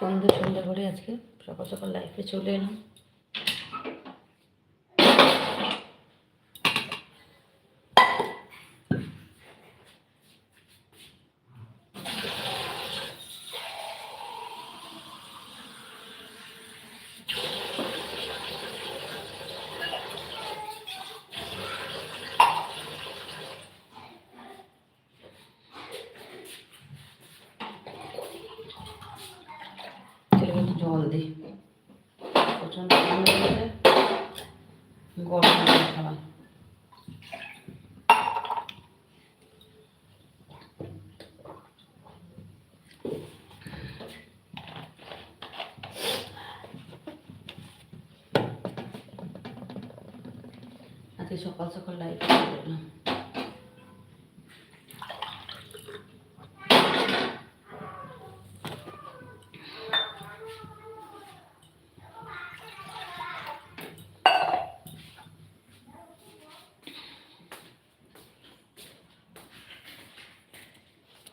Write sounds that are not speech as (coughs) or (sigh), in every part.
সন্ধে সন্ধ্যে করে আজকে সকাল সকাল লাইফে চলে এলাম। দিই প্রচণ্ড ঠান্ডা গরম খাওয়া আজকে সকাল সকাল লাইট করলাম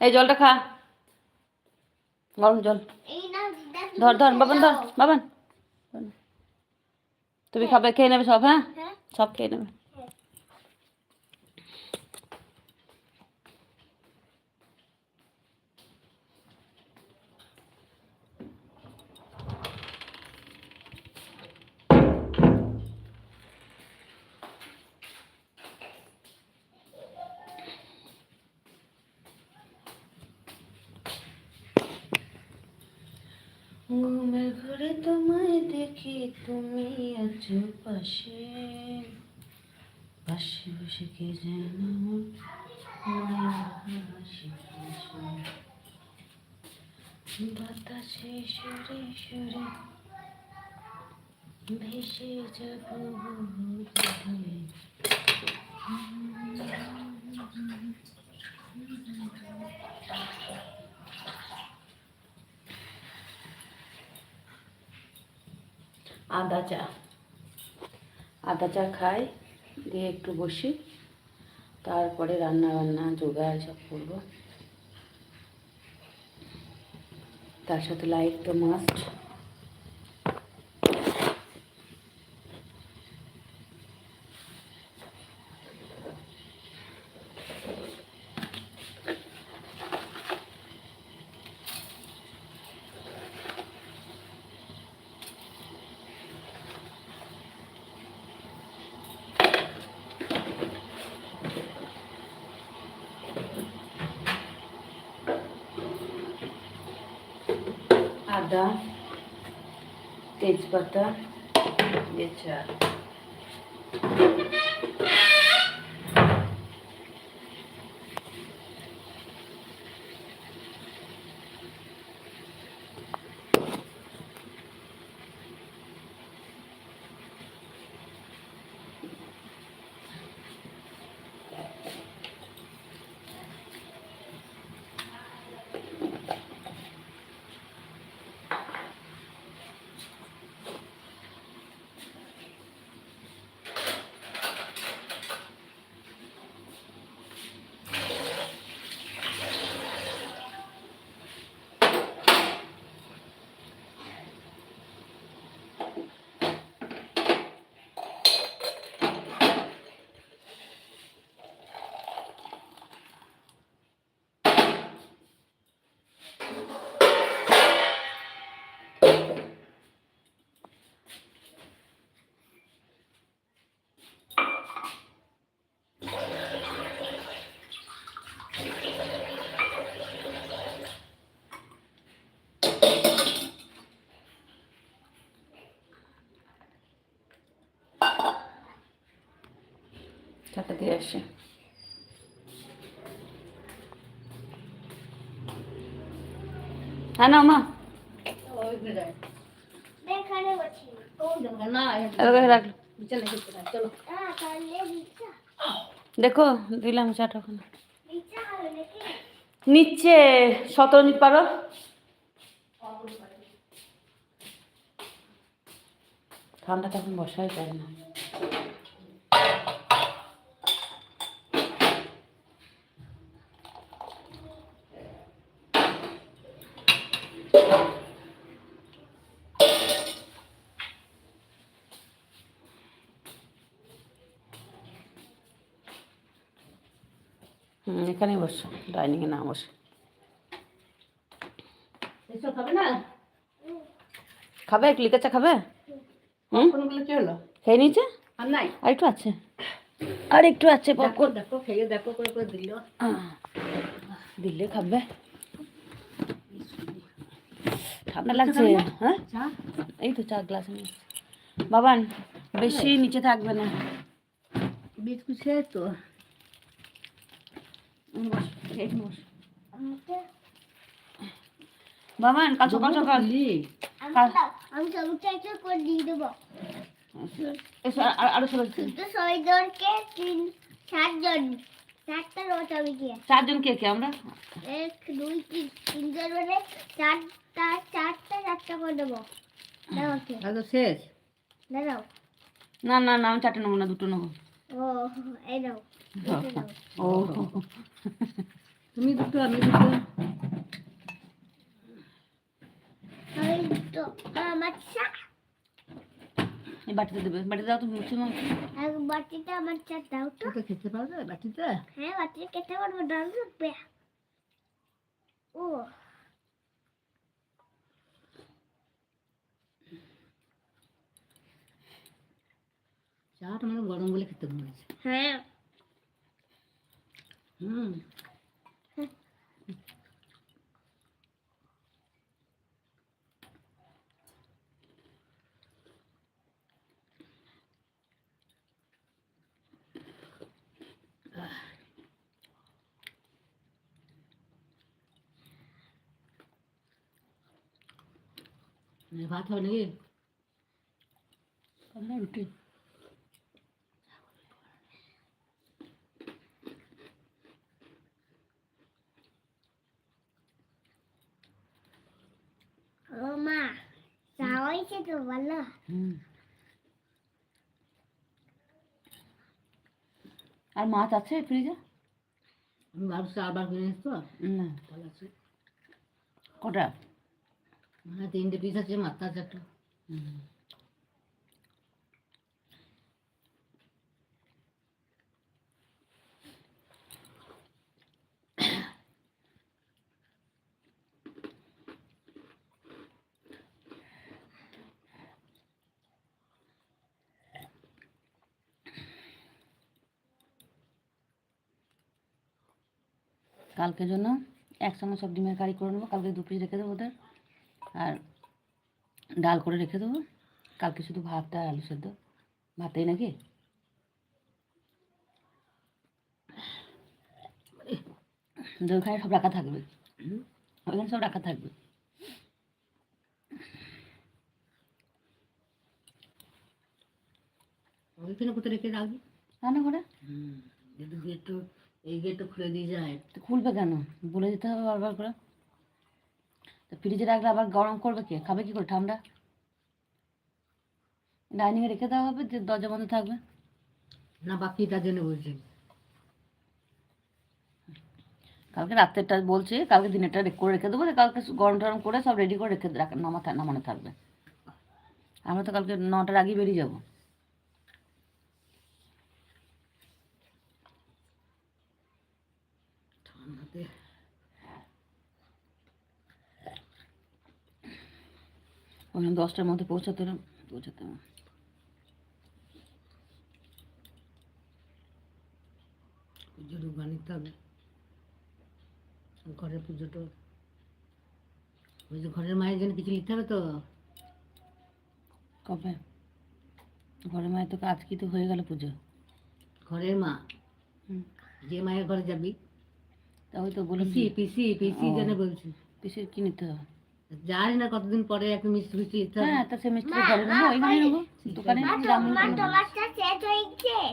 এই জলটা খা। গরম জল। ধর ধর বাবান ধর। বাবান। তুমি খাবে খেয়ে নেবে সব হ্যাঁ? হ্যাঁ। সব খেয়ে নেবে। ঘুমের ঘরে তোমায় দেখি, তুমি আছো পাশে পাশে বসে কে যেন। বাতাসে সরে সরে ভেসে যাব দূরে। আদা চা। আদা চা খাই, দিয়ে একটু বসি। তারপরে রান্না বান্না জোগাড় সব করব। তার সাথে লাইট তো মাস্ট আদা তেজপাতা দিয়ে চা চাটা দিয়ে আসে। হ্যাঁ না মা। দেখো, দিলাম চাটা ওখানে নিচ্ছে নিতে পারো। ঠান্ডা তখন বসাই যায় না। এখানেই বসো ডাইনিংয়ে না বসে। খাবে লিকা চা খাবে? হুম? খেয়ে নিয়েছে? আর একটু আছে। আর একটু আছে পপকর্ন দেখো খেয়ে দেখো করে করে দিল। দিলে খাবে। ঠান্ডা লাগছে হ্যাঁ? চা? এই তো চা গ্লাস নিয়ে বাবান বেশি নিচে থাকবে না। বিস্কুট তো। বাবান কাল সকাল সকাল। আমি সবটা একটা করে দিয়ে দেবো। আর- সবাই শুধু ছয়জনকে তিন সাতজন। চারটা রোজ আমি গিয়ে। চারজন কে কে আমরা? এক দুই তিন। তিনজন মানে চারটা চারটা চারটা করে দেবো। দাও ওকে। শেষ। দাঁড়াও। না না না আমি চারটে নেব না দুটো নেব। ও দাও দাও ও তুমি দুটো আমি দুটো। আমার চা এই বাটিতে দেবে বাটিতে দাও তো মুছে মাংস এক বাটিতে আমার চা দাও তো। তো খেতে পারবে বাটিতে? হ্যাঁ বাটিতে কেটে পারব ডাল রাখবে ও। চাটা মানে গরম বলে খেতে মনে হয়েছে হ্যাঁ। হুম। ভাত হবে নাকি? রুটি। ও মা চা হয়েছে তো আর মাছ আছে ফ্রিজে আমি ভাবছি আবার কিনে তো। না। ভালো আছে। কটা? মানে তিনটে পিস আছে মাছ আছে একটা। হুম। কালকের জন্য একসঙ্গে সব ডিমের কারি করে নেব। কালকে দু পিস রেখে দেবো ওদের। আর ডাল করে রেখে দেবো। কালকে শুধু ভাতটা আলু সেদ্ধ। ভাতেই নাকি? যে ওখানে সব রাখা থাকবে। ওখানে সব রাখা থাকবে। ওইখানে কোথায় রেখে রাখবি? রান্না করে হুম এই গেটটা খুলে দিয়ে যায়। তো খুলবে কেন? বলে দিতে হবে বারবার করে। তো ফ্রিজে রাখলে আবার গরম করবে কে? খাবে কি করে? ঠান্ডা? ডাইনিংয়ে রেখে দেওয়া হবে যে দরজা বন্ধ থাকবে। না বাকি তার জন্য বলছি। কালকে রাত্রেরটা বলছি কালকে দিনেরটা রেক- করে রেখে দেবো কালকে গরম টরম করে সব রেডি করে রেখে রাখা নামানো থাকবে। আমরা তো কালকে নটার আগেই বেরিয়ে যাব ঠান্ডাতে ওখানে দশটার মধ্যে পৌঁছাতে পৌঁছাতে হবে। পুজো ঢুকা নিতে হবে। ঘরের পুজোটা। ওই যে ঘরের মায়ের জন্য কিছু নিতে হবে তো? কবে? ঘরে মায়ের তো কাজ কি তো হয়ে গেল পুজো। ঘরের মা? হুম। যে মায়ের ঘরে যাবি? তা ওই তো বলেছি পিসি পিসি পিসি ও। বলছি। পিসির কি নিতে হবে? জানি না কতদিন পরে একটা মিষ্টি মিষ্টি নিতে হ্যাঁ তা সে মিষ্টি ঘরে নেব। ওইখানে নেব। দোকানে জামুন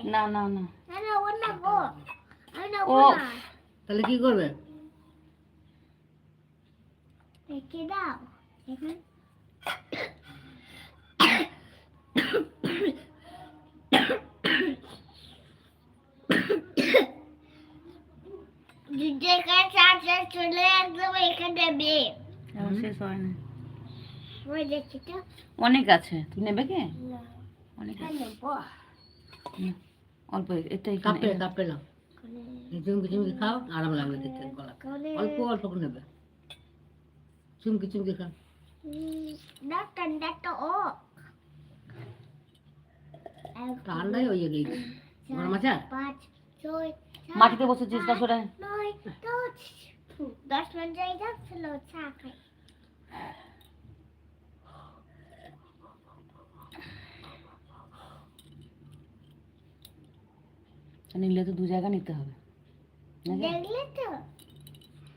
না না না। ও তাহলে কি করবে? রেখে দাও। (coughs) এখানে চার্জার চলে একদম এখানে বে শেষ অনেক আছে। তুই নেবে। কি অনেক হুম, অল্প এটা কাপে কাপে নাও চুমকি চুমকি খাও আরাম লাগবে দেখতে গলা অল্প অল্প করে নেবে। চুমকি চুমকি খাও না ঠান্ডাটা ও ঠান্ডাই হয়ে গেছে গরম আছে? মাটিতে বসে চেষ্টা করে দশ। মিনিট যাই যাচ্ছিল চা খাই। নিলে তো দু জায়গা নিতে হবে। দেখলে তো?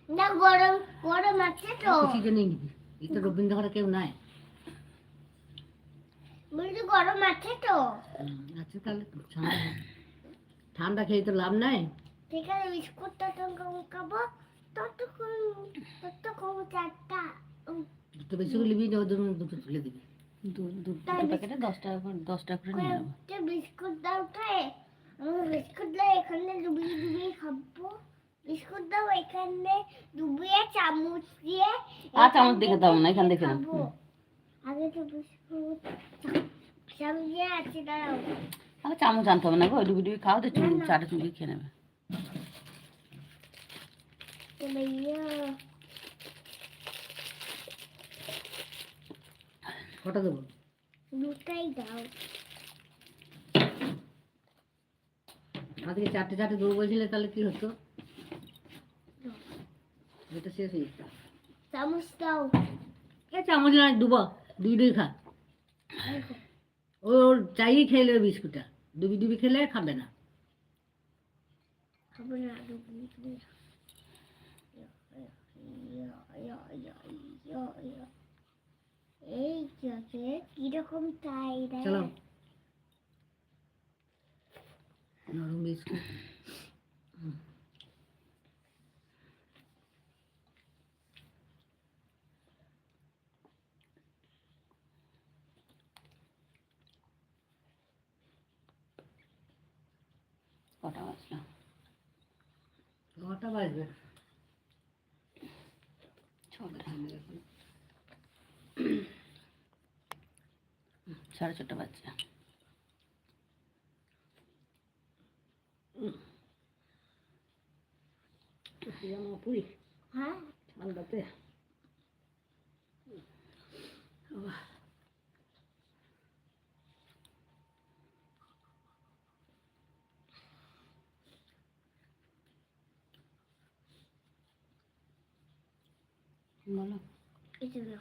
না গরম গরম আছে তো। কিছু নিবি। এই তো রবীন্দ্র ঘরে কেউ নাই। বলছি গরম আছে তো। আচ্ছা তাহলে ঠান্ডা খেয়ে তো লাভ নাই? ঠিক আছে বিস্কুট ততক্ষণ খাব ততক্ষণ ততক্ষণ চারটা বেশি করে নিবি ওদের দুটো তুলে দিবি। দু- দু- দুটো প্যাকেটে দশ টাকা করে দশ টাকা করে নিয়ে নেব বিস্কুট দাও খায় আমি বিস্কুট দাও এখানে ডুবিয়ে ডুবিয়ে খাব। বিস্কুট দাও এখানে ডুবিয়ে চামচ দিয়ে আর চামচ দেখে দাও না, এখান দেখে খাব। আগে তো বিস্কুট চামচ দিয়ে আছে দাঁড়াও। আর চামচ আনতে হবে না গো ডুবি ডুবি খাও তো চুমু চাটা চুমকি খেয়ে নেবে। কটা দেবো? দুটাই দাও। আজকে চারটে চারটে দেবো বলছিলে তাহলে কি হতো? এটা শেষ হয়ে যেত চামচ দাও। এ চামচ না ডুবো দুই দুই খা। ও ওর চাইই খেয়ে নেবে বিস্কুটটা। ডুবি ডুবি খেলে খাবে না। খাবে না এই চোখে কীরকম তাই রে চলো। নরম বিস্কুট। কটা বাজলো কটা বাজবে ছটা সাড়ে ছটা বাজছে পুরি হ্যাঁ ঠান্ডাতে বলো এই জন্য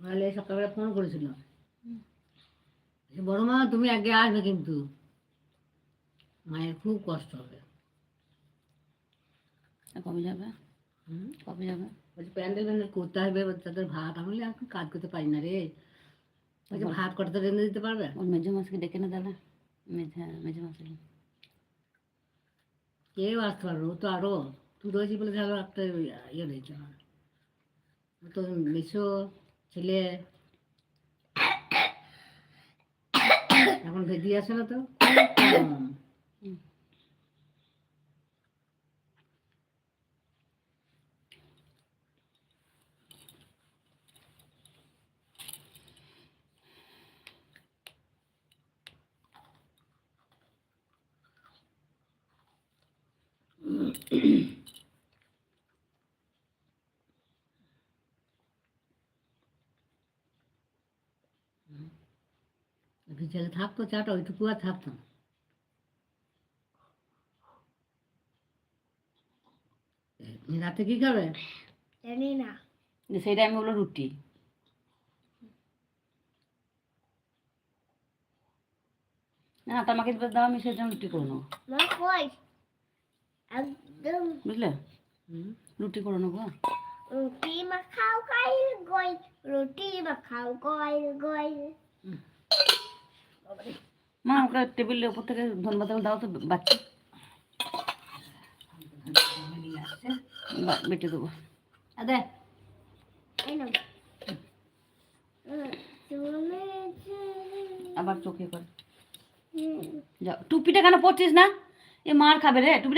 নাহলে সকালবেলা ফোন করেছিল বড় মা তুমি আগে আসবে কিন্তু। মায়ের খুব কষ্ট হবে। কবে যাবে? কবে যাবে? বলছে প্যান্ডেল প্যান্ডেল করতে হবে তাদের ভাত আমি এখন কাজ করতে পারি না রে। বলছে ভাত কটা তো রেঁধে দিতে পারবে? ওর মেজো মাসকে ডেকে না তাহলে। মেঝে মেজো মাসে কেউ আসতে পারবে ও তো আরও। তুই রয়েছি বলে ধরো একটা ইয়ে রয়েছে আমার তো মেসো ছেলে। এখন ভেদি আসে না তো? খুব বিকেলে থাকতো চাটা ওইটুকু আর থাকতো না। রাতে কি খাবে? জানি না। সেই টাইমে হলো রুটি। না তোমাকে দাও আমি সেই টাইমে রুটি করে নেব। মা কই? একদম। বুঝলে? হুম? রুটি করে নেব। রুটি মাখাও গাই গই? রুটি মাখাও গই? গই মা ওকে টেবিলের উপর থেকে ধন্যবাদ দাও তো বাচ্চা। বেটে দেবো। আ, দে। এই নাও। চলেছে আবার চোখে করে। যাও। টুপিটা কেন পড়ছিস না? এ মার খাবে রে টুপি